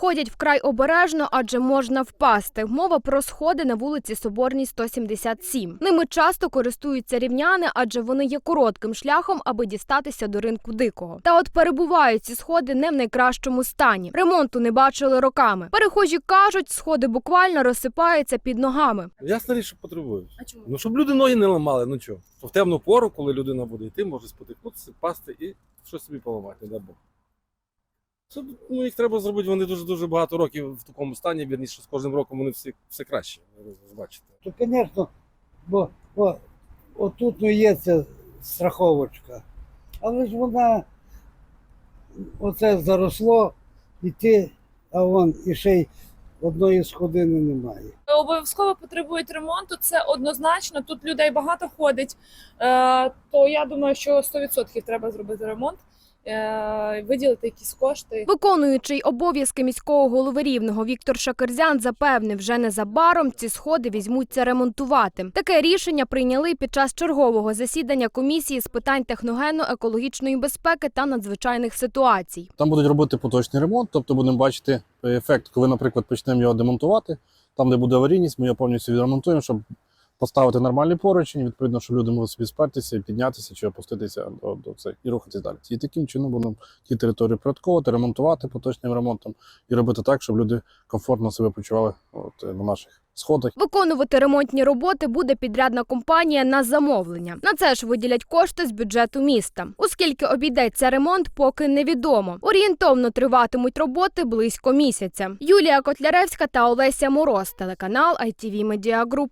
Ходять вкрай обережно, адже можна впасти. Мова про сходи на вулиці Соборній 177. Ними часто користуються рівняни, адже вони є коротким шляхом, аби дістатися до ринку дикого. Та от перебувають ці сходи не в найкращому стані. Ремонту не бачили роками. Перехожі кажуть, сходи буквально розсипаються під ногами. Ясно річ, що потребують. А чому? Ну, щоб люди ноги не ламали, ну чого. То в темну пору, коли людина буде йти, може спотикнутися, пасти і щось собі поламати, не дай Бог. Це, ну, їх треба зробити, вони дуже-дуже багато років в такому стані, вірніше, з кожним роком вони всі, все краще, бачите. То, звісно, бо бо отут ну, є ця страховочка. Але ж вона оце заросло, і ти, а вон і ще й одної сходини немає. Обов'язково потребують ремонту. Це однозначно. Тут людей багато ходить. Е, то я думаю, що 100% треба зробити ремонт, е, виділити якісь кошти. Виконуючий обов'язки міського голови рівного Віктор Шакерзян запевнив, вже незабаром ці сходи візьмуться ремонтувати. Таке рішення прийняли під час чергового засідання комісії з питань техногенно-екологічної безпеки та надзвичайних ситуацій. Там будуть робити поточний ремонт, тобто будемо бачити ефект, коли, наприклад, почнемо його демонтувати. Там, де буде аварійність, ми його повністю відремонтуємо, щоб поставити нормальний поручень, відповідно, щоб люди могли собі спертися, піднятися чи опуститися до, до цих і рухатись далі. І таким чином будемо ті території порядковувати, ремонтувати поточним ремонтом і робити так, щоб люди комфортно себе почували от, на наших сходах. Виконувати ремонтні роботи буде підрядна компанія на замовлення. На це ж виділять кошти з бюджету міста. Оскільки обійдеться ремонт, поки невідомо. Орієнтовно триватимуть роботи близько місяця. Юлія Котляревська та Олеся Мороз, телеканал ITV Media Group.